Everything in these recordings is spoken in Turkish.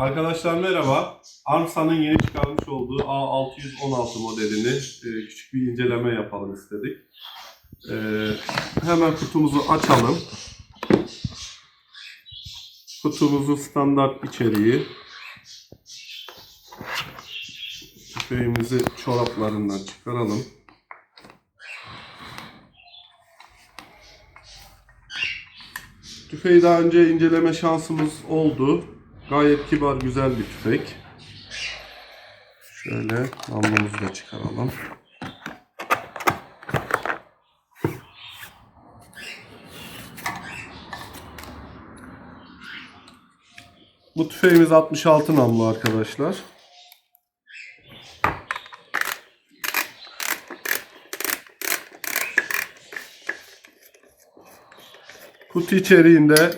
Arkadaşlar merhaba. Armsa'nın yeni çıkarmış olduğu A616 modelini e, küçük bir inceleme yapalım istedik. E, hemen kutumuzu açalım. Kutumuzun standart içeriği. Tüfeğimizi çoraplarından çıkaralım. Tüfeği daha önce inceleme şansımız oldu. Gayet kibar, güzel bir tüfek. Şöyle namlumuzu da çıkaralım. Bu tüfeğimiz 66 namlu arkadaşlar. Kutu içeriğinde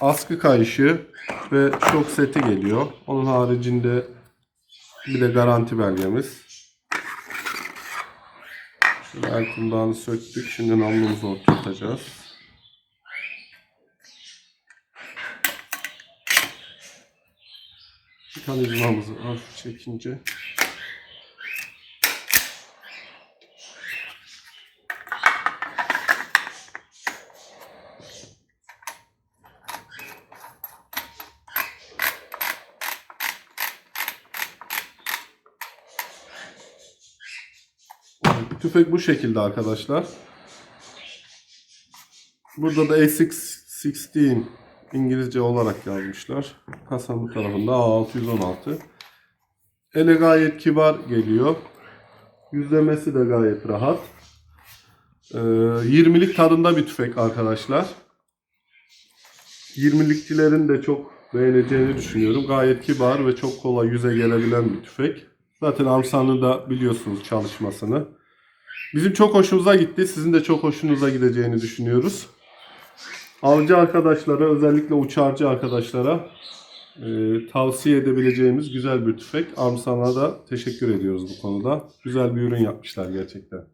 askı kayışı ve şok seti geliyor. Onun haricinde bir de garanti belgemiz. Şöyle el kundağını söktük. Şimdi namlumuzu oturtacağız. Cıvamızı hafif çekince Tüfek bu şekilde arkadaşlar. Burada da A616 İngilizce olarak yazmışlar. Kasanın bu tarafında A616. Ele gayet kibar geliyor. Yüzlemesi de gayet rahat. Ee, 20'lik tadında bir tüfek arkadaşlar. 20'likçilerin de çok beğeneceğini düşünüyorum. Gayet kibar ve çok kolay yüze gelebilen bir tüfek. Zaten Armsan'ı da biliyorsunuz çalışmasını. Bizim çok hoşumuza gitti. Sizin de çok hoşunuza gideceğini düşünüyoruz. Avcı arkadaşlara, özellikle uçarcı arkadaşlara e, tavsiye edebileceğimiz güzel bir tüfek. Armsan'a da teşekkür ediyoruz bu konuda. Güzel bir ürün yapmışlar gerçekten.